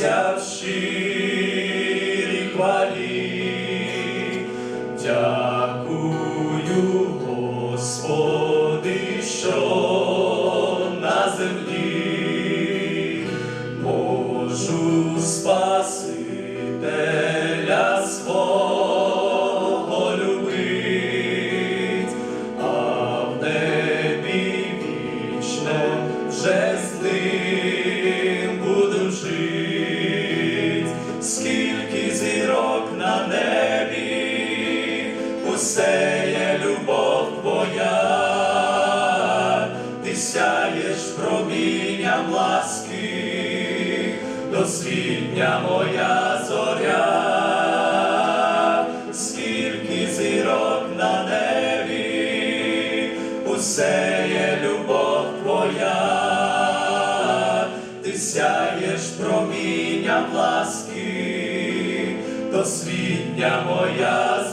взявши. Сяєш промінням ласки, досвітня моя зоря, скільки зірок на небі, усе є любов твоя, ти сяєш промінням ласки, досвітня моя зоря.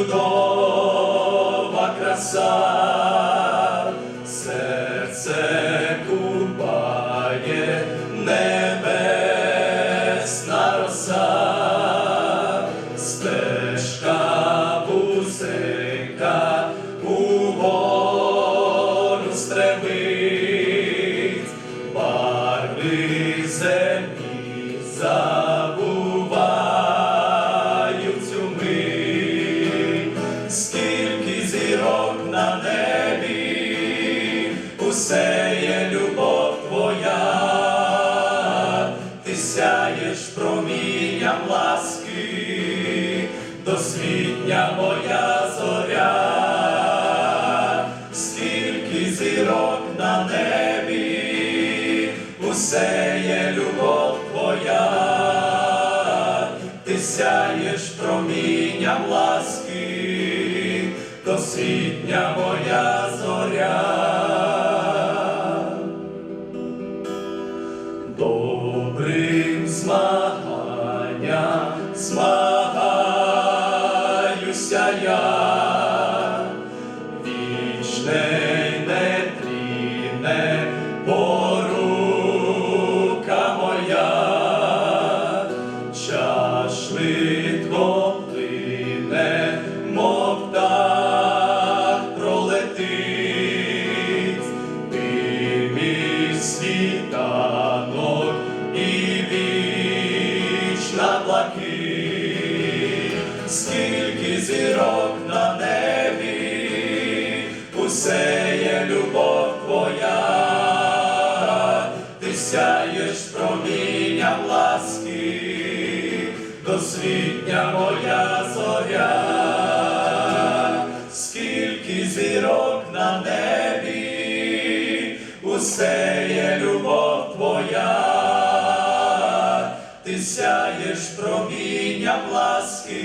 Чудова краса, серце купає небесна роса, стежка вузенька угору стремить, барви землі забуваю усе є любов твоя, ти сяєш промінням ласки, досвітня моя зоря, скільки зірок на небі, усе є любов твоя, ти сяєш промінням ласки, досвітня моя зоря. Isaiah. Досвітня моя зоря, скільки зірок на небі, усе є любов твоя, ти сяєш промінням ласки,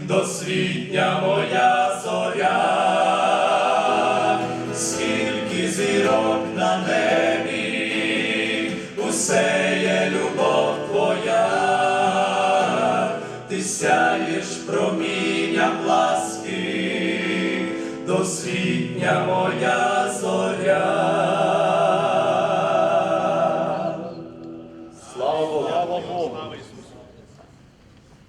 досвітня моя зоря, сяєш промінням ласки, досвітня моя.